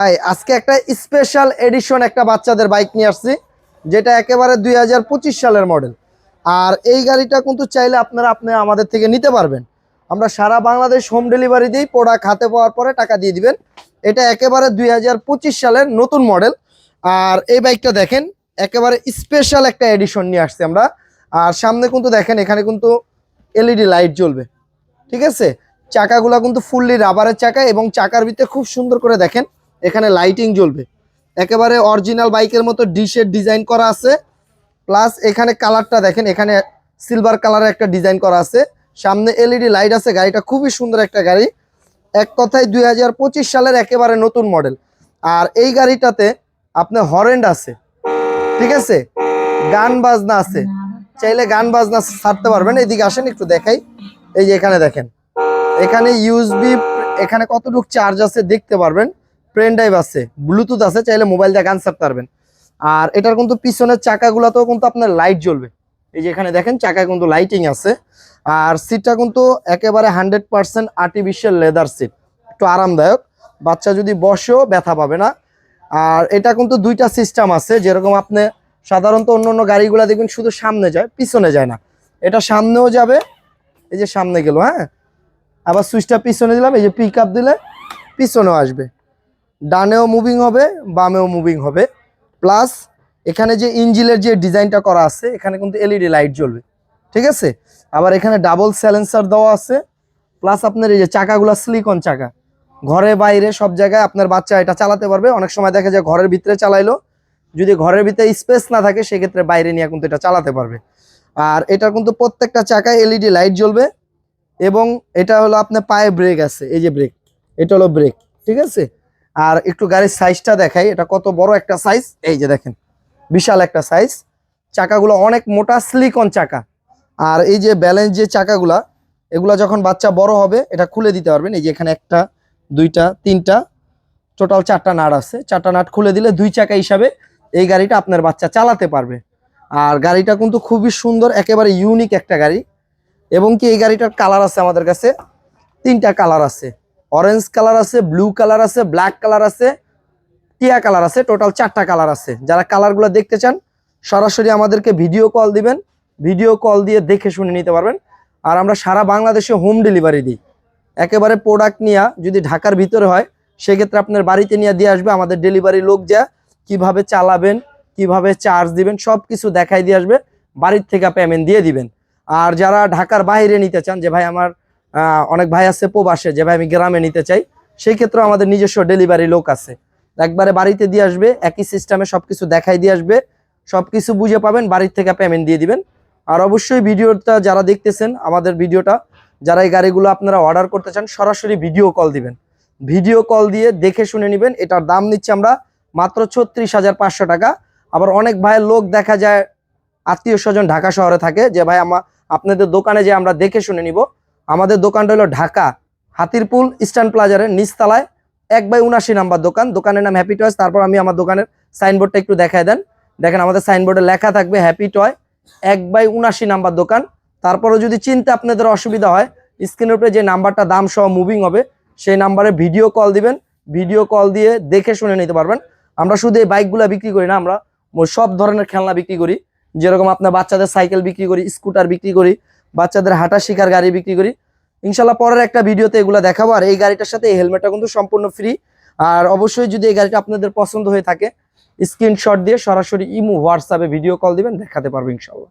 ভাই, আজকে একটা স্পেশাল এডিশন একটা বাচ্চাদের বাইক নিয়ে আসছি, যেটা একেবারে দুই হাজার পঁচিশ সালের মডেল আর এই গাড়িটা কিন্তু চাইলে আপনারা আপনি আমাদের থেকে নিতে পারবেন। আমরা সারা বাংলাদেশ হোম ডেলিভারি দিই প্রোডাক্ট হাতে পাওয়ার পরে টাকা দিয়ে দিবেন। এটা একেবারে দুই হাজার পঁচিশ সালের নতুন মডেল আর এই বাইকটা দেখেন, একেবারে স্পেশাল একটা এডিশন নিয়ে আসছি আমরা। আর সামনে কিন্তু দেখেন, এখানে কিন্তু এলইডি লাইট জ্বলবে। ঠিক আছে? চাকাগুলো কিন্তু ফুললি রাবারের চাকা এবং চাকার ভিতরে খুব সুন্দর করে দেখেন এখানে লাইটিং জ্বলবে। একেবারে অরিজিনাল বাইকের মতো ডিশের ডিজাইন করা আছে। প্লাস এখানে কালারটা দেখেন, এখানে সিলভার কালারের একটা ডিজাইন করা আছে। সামনে এলইডি লাইট আছে, গাড়িটা খুবই সুন্দর একটা গাড়ি। এক কথায় দুই হাজার পঁচিশ সালের একেবারে নতুন মডেল আর এই গাড়িটাতে আপনার হরেন্ড আছে। ঠিক আছে? গান বাজনা আছে। চাইলে গান বাজনা ছাড়তে পারবেন। এদিকে আসেন, একটু দেখাই। এই যে এখানে দেখেন। এখানে ইউএসবি এখানে কতটুকু চার্জ আছে দেখতে পারবেন। পেন ড্রাইভ আছে ব্লুটুথ আছে, চাইলে মোবাইল গান ছাড়তে পারবেন আর এটার কিন্তু পিছনের চাকাগুলোতেও কিন্তু আপনার লাইট জ্বলবে। এই যে এখানে দেখেন, চাকায় কিন্তু লাইটিং আছে। আর সিটটা কিন্তু একেবারে hundred percent artificial leather seat একটু আরামদায়ক। বাচ্চা যদি বসেও ব্যথা পাবে না। আর এটা কিন্তু দুইটা সিস্টেম আছে। যেরকম আপনি সাধারণত অন্য অন্য গাড়িগুলো দেখবেন, শুধু সামনে যায়, পিছনে যায় না। এটা সামনেও যাবে। এই যে সামনে গেল হ্যাঁ? আবার সুইচটা পিছনে দিলাম, এই যে পিক দিলে পিছনেও আসবে। ডানেও মুভিং হবে, বামেও মুভিং হবে। প্লাস এখানে যে ইঞ্জিলের যে ডিজাইনটা করা আছে, এখানে কিন্তু এলইডি লাইট জ্বলবে। ঠিক আছে? আবার এখানে ডাবল স্যালেন্সার দেওয়া আছে। প্লাস আপনার এই যে চাকাগুলো স্লিকন চাকা। ঘরে বাইরে সব জায়গায় আপনার বাচ্চা এটা চালাতে পারবে। অনেক সময় দেখা যায় ঘরের ভিতরে চালাইলো। যদি ঘরের ভিতরে স্পেস না থাকে, সেক্ষেত্রে বাইরে নিয়ে কিন্তু এটা চালাতে পারবে। আর এটা কিন্তু প্রত্যেকটা চাকায় এলইডি লাইট জ্বলবে। এবং এটা হলো আপনার পায়ে ব্রেক আছে। এই যে ব্রেক এটা হলো ব্রেক ঠিক আছে? আর একটু গাড়ির সাইজটা দেখাই। এটা কত বড় একটা সাইজ এই যে দেখেন, বিশাল একটা সাইজ চাকাগুলো অনেক মোটা স্লিকন চাকা। আর এই যে ব্যালেন্স যে চাকাগুলা, এগুলা যখন বাচ্চা বড় হবে, এটা খুলে দিতে পারবেন। এই যে এখানে একটা, দুইটা, তিনটা টোটাল চারটা নাট আছে। চারটা নাট খুলে দিলে দুই চাকা হিসাবে এই গাড়িটা আপনার বাচ্চা চালাতে পারবে। আর গাড়িটা কিন্তু খুবই সুন্দর, একেবারে ইউনিক একটা গাড়ি। এবং কি এই গাড়িটার কালার আছে আমাদের কাছে? তিনটা কালার আছে। অরেঞ্জ কালার আছে ব্লু কালার আছে ব্ল্যাক কালার আছে, টিয়া কালার আছে টোটাল চারটা কালার আছে। যারা কালারগুলো দেখতে চান, সরাসরি আমাদেরকে ভিডিও কল দিবেন। ভিডিও কল দিয়ে দেখে শুনে নিতে পারবেন। আর আমরা সারা বাংলাদেশে হোম ডেলিভারি দিই। একেবারে প্রোডাক্ট নিয়ে যদি ঢাকার ভিতরে হয়, সেক্ষেত্রে আপনার বাড়িতে নিয়ে দিয়ে আসবে আমাদের ডেলিভারি লোক যা, কীভাবে চালাবেন, কীভাবে চার্জ দিবেন সব কিছু দেখাই দিয়ে আসবে। বাড়ির থেকে পেমেন্ট দিয়ে দিবেন। আর যারা ঢাকার বাইরে নিতে চান, যে ভাই আমার অনেক ভাই আছে প্রবাসে, যে ভাই আমি গ্রামে নিতে চাই, সেই ক্ষেত্রে আমাদের নিজস্ব ডেলিভারি লোক আছে। একবারে বাড়িতে দিয়ে আসবে, একই সিস্টেমে সবকিছু দেখাই দিয়ে আসবে, সবকিছু বুঝে পাবেন, বাড়ির থেকে পেমেন্ট দিয়ে দিবেন। আর অবশ্যই ভিডিওটা যারা দেখতেছেন, আমাদের ভিডিওটা, যারা এই গাড়িগুলো আপনারা অর্ডার করতে চান, সরাসরি ভিডিও কল দিবেন। ভিডিও কল দিয়ে দেখে শুনে নেবেন, এটার দাম নিচ্ছে আমরা মাত্র ছত্রিশ হাজার পাঁচশো টাকা। আবার অনেক ভাইয়ের লোক দেখা যায়, আত্মীয় স্বজন ঢাকা শহরে থাকে, যে ভাই আমা আপনাদের দোকানে যে আমরা দেখে শুনে নিব। আমাদের দোকানটা হলো ঢাকা, হাতিরপুল ইস্টার্ন প্লাজারের নিচতলায়, এক বাই উনাশি নাম্বার দোকান। দোকানের নাম হ্যাপি টয়েস তারপর আমি আমার দোকানের সাইনবোর্ডটা একটু দেখায় দেন। দেখেন, আমাদের সাইনবোর্ডে লেখা থাকবে হ্যাপি টয় এক বাই উনাশি নাম্বার দোকান। তারপরে যদি চিনতে আপনাদের অসুবিধা হয় স্ক্রিনের উপরে যে নাম্বারটা দাম সহ মুভিং হবে, সেই নাম্বারে ভিডিও কল দিবেন। ভিডিও কল দিয়ে দেখে শুনে নিতে পারবেন। আমরা শুধু এই বাইকগুলো বিক্রি করি না, আমরা সব ধরনের খেলনা বিক্রি করি। যেরকম আপনার বাচ্চাদের সাইকেল বিক্রি করি স্কুটার বিক্রি করি বাচ্চাদের হাঁটা শিকার গাড়ি বিক্রি করি। ইনশাল্লাহ পরের একটা ভিডিওতে এগুলো দেখাবো। আর এই গাড়িটার সাথে এই হেলমেটটা কিন্তু সম্পূর্ণ ফ্রি আর অবশ্যই যদি এই গাড়িটা আপনাদের পছন্দ হয়ে থাকে স্ক্রিনশট দিয়ে সরাসরি ইমো, হোয়াটসঅ্যাপে ভিডিও কল দিবেন, দেখাতে পারব ইনশাল্লাহ।